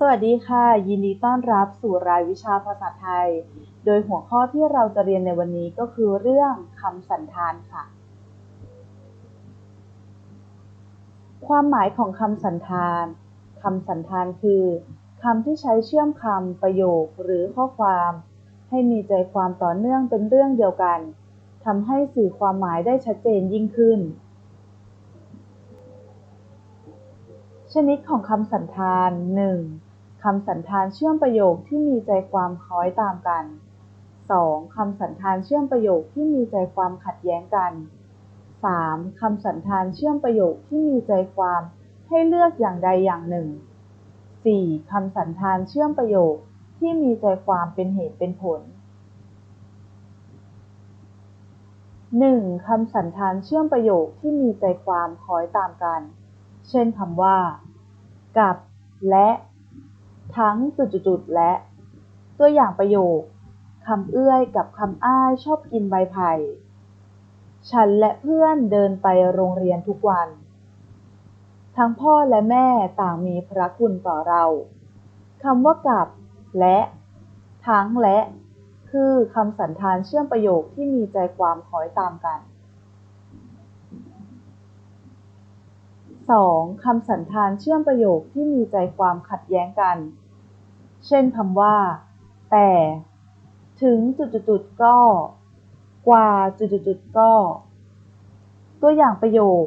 สวัสดีค่ะ ยินดีต้อนรับสู่รายวิชาภาษาไทย โดยหัวข้อที่เราจะเรียนในวันนี้ก็คือเรื่องคำสันธานค่ะ ความหมายของคำสันธานคำสันธานคือคำที่ใช้เชื่อมคำประโยคหรือข้อความ ให้มีใจความต่อเนื่องเป็นเรื่องเดียวกันทำให้สื่อความหมายได้ชัดเจนยิ่งขึ้น ชนิดของคำสันธาน 1. คำสันธานเชื่อมประโยคที่มีใจความคล้อยตามกัน 2. คำสันธานเชื่อมประโยคที่มีใจความขัดแย้งกัน 3. คำสันธานเชื่อมประโยคที่มีใจความให้เลือกอย่างใดอย่างหนึ่ง 4. คำสันธานเชื่อมประโยคที่มีใจความเป็นเหตุเป็นผล 1. คำสันธานเชื่อมประโยคที่มีใจความคล้อยตามกัน เช่นคำว่า กับ และ ทั้งจุดๆและ ตัวอย่างประโยคคำเอื้อยกับคำอ้ายชอบกินใบไผ่ฉันและเพื่อนเดินไปโรงเรียนทุกวัน ทั้งพ่อและแม่ต่างมีพระคุณต่อเราคำว่ากับ และ ทั้งและ คือคำสันธานเชื่อมประโยคที่มีใจความคล้อยตามกัน 2. คำสันธานเชื่อมประโยคที่มีใจความขัดแย้งกัน เช่นคำว่า แต่ ถึงจุดๆก็ กว่าจุดๆก็ ตัวอย่างประโยค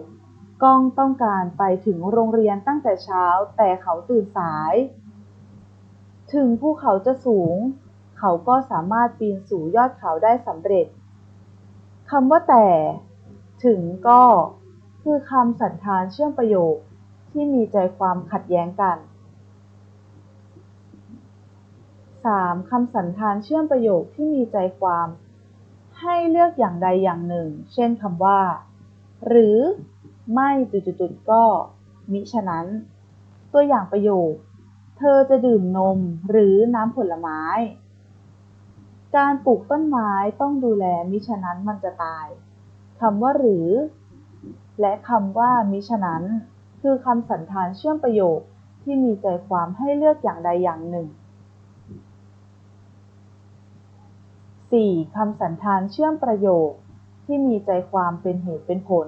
ก้องต้องการไปถึงโรงเรียนตั้งแต่เช้า แต่เขาตื่นสาย ถึงภูเขาจะสูง เขาก็สามารถปีนสู่ยอดเขาได้สำเร็จคำว่าแต่ ถึงก็ คือคำสันธานเชื่อมประโยคที่มีใจความขัดแย้งกัน 3. คำสันธานเชื่อมประโยคที่มีใจความ ให้เลือกอย่างใดอย่างหนึ่ง เช่นคำว่า หรือ ไม่จุดๆก็ มิฉะนั้น ตัวอย่างประโยค เธอจะดื่มนมหรือน้ำผลไม้ การปลูกต้นไม้ต้องดูแลมิฉะนั้นมันจะตายคำว่าหรือ และคำว่ามิฉะนั้น คือคำสันธานเชื่อมประโยคที่มีใจความให้เลือกอย่างใดอย่างหนึ่ง 4. คำสันธานเชื่อมประโยคที่มีใจความเป็นเหตุเป็นผล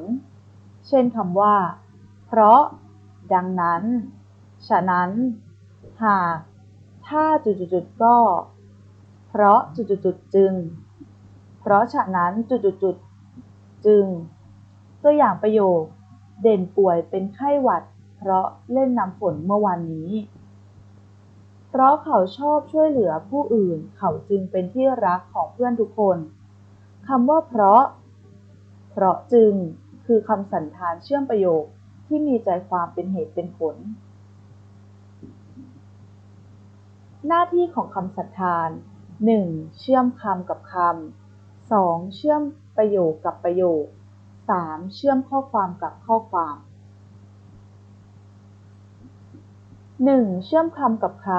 เช่นคำว่า เพราะ ดังนั้น ฉะนั้น หาก ถ้าจุดๆก็ เพราะจุดๆจึง เพราะฉะนั้นจุดๆจึง ตัวอย่างประโยค เด่นป่วยเป็นไข้หวัด เพราะเล่นน้ำฝนเมื่อวานนี้ เพราะเขาชอบช่วยเหลือผู้อื่น เขาจึงเป็นที่รักของเพื่อนทุกคนคำว่าเพราะ เพราะจึงคือคำสันธานเชื่อมประโยคที่มีใจความเป็นเหตุเป็นผล หน้าที่ของคำสันธาน 1. เชื่อมคำกับคำ 2. เชื่อมประโยคกับประโยค 3. เชื่อมข้อความกับข้อความ 1. เชื่อมคำกับค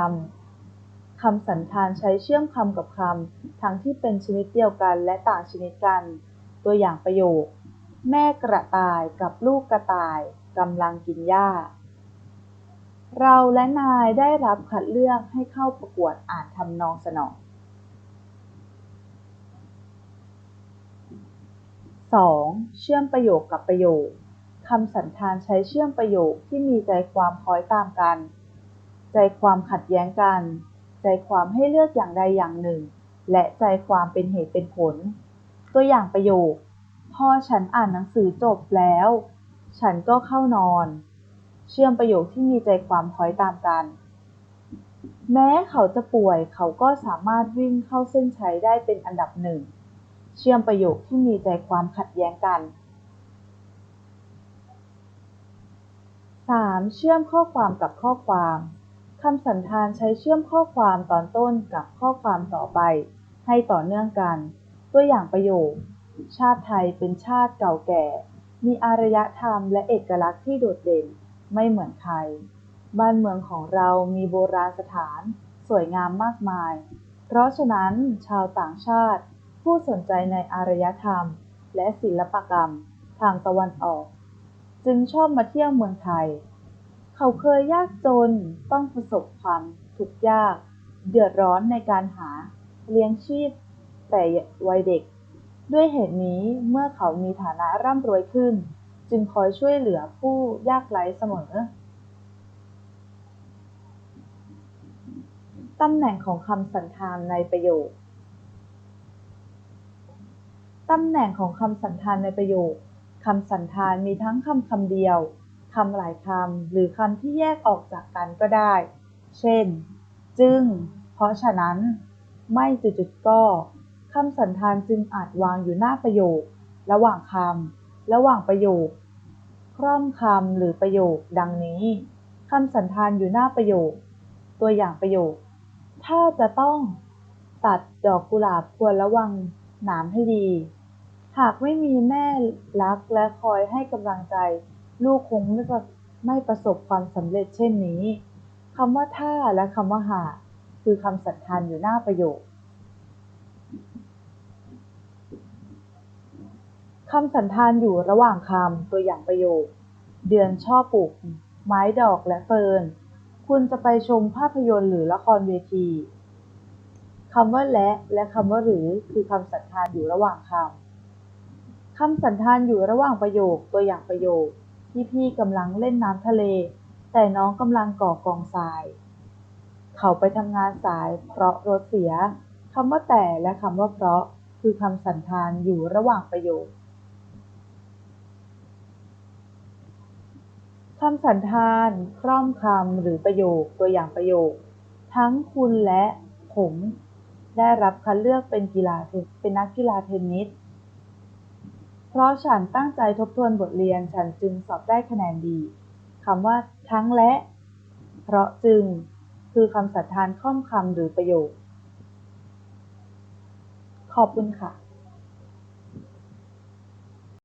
ำ คำสันธานใช้เชื่อมคำกับคำ ทั้งที่เป็นชนิดเดียวกันและต่างชนิดกัน ตัวอย่างประโยค แม่กระต่ายกับลูกกระต่ายกำลังกินหญ้า เราและนายได้รับคัดเลือกให้เข้าประกวดอ่านทำนองสนอง 2. เชื่อมประโยคกับประโยคคำสันธานใช้เชื่อมประโยคที่มีใจความคล้อยตามกัน ใจความขัดแย้งกัน ใจความให้เลือกอย่างใดอย่างหนึ่ง และใจความเป็นเหตุเป็นผล ตัวอย่างประโยค พ่อฉันอ่านหนังสือจบแล้ว ฉันก็เข้านอน เชื่อมประโยคที่มีใจความคล้อยตามกัน แม้เขาจะป่วยเขาก็สามารถวิ่งเข้าเส้นชัยได้เป็นอันดับหนึ่ง เชื่อมประโยคที่มีใจความขัดแย้งกัน 3. เชื่อมข้อความกับข้อความ คำสันธานใช้เชื่อมข้อความตอนต้นกับข้อความต่อไป ให้ต่อเนื่องกัน ตัวอย่างประโยค ชาติไทยเป็นชาติเก่าแก่ มีอารยธรรมและเอกลักษณ์ที่โดดเด่น ไม่เหมือนใคร บ้านเมืองของเรามีโบราณสถาน สวยงามมากมาย เพราะฉะนั้นชาวต่างชาติ ผู้สนใจในอารยธรรม และศิลปกรรม ทางตะวันออก จึงชอบมาเที่ยวเมืองไทย เขาเคยยากจนต้องประสบความทุกข์ยาก เดือดร้อนในการหาเลี้ยงชีพแต่วัยเด็ก ด้วยเหตุนี้เมื่อเขามีฐานะร่ำรวยขึ้น จึงคอยช่วยเหลือผู้ยากไร้เสมอตำแหน่งของคำสันธานในประโยค ตำแหน่งของคำสันธานในประโยค คำสันธานมีทั้งคำคำเดียว คำหลายคำหรือคำที่แยกออกจากกันก็ได้ เช่น จึง เพราะฉะนั้น ไม่จุดๆก็คำสันธานจึงอาจวางอยู่หน้าประโยค ระหว่างคำระหว่างประโยค คร่อมคำหรือประโยค ดังนี้คำสันธานอยู่หน้าประโยค ตัวอย่างประโยค ถ้าจะต้องตัดดอกกุหลาบควรระวังหนามให้ดี หากไม่มีแม่รักและคอยให้กำลังใจ ลูกคงไม่ประไม่ประสบความสำเร็จเช่นนี้คำว่าถ้าและคำว่าหากคือคำสันธานอยู่หน้าประโยคคำสันธานอยู่ระหว่างคำตัวอย่างประโยค เดือนชอบปลูกไม้ดอกและเฟิร์นคุณจะไปชมภาพยนตร์หรือละครเวทีคำว่าและและคำว่าหรือคือคำสันธานอยู่ระหว่างคำคำสันธานอยู่ระหว่างประโยคตัวอย่างประโยค ที่พี่กำลังเล่นน้ำทะเล แต่น้องกำลังก่อกองทราย เขาไปทำงานสายเพราะรถเสียคำว่าแต่และคำว่าเพราะคือคำสันธานอยู่ระหว่างประโยคคำสันธานคร่อมคำหรือประโยคตัวอย่างประโยค ทั้งคุณและผม ได้รับคัดเลือกเป็นกีฬาเทนเป็นนักกีฬาเทนนิส เพราะฉันตั้งใจทบทวนบทเรียน ฉันจึงสอบได้คะแนนดีคำว่าทั้งและ เพราะจึง คือคำสันธานคร่อมคำหรือประโยค ขอบคุณค่ะ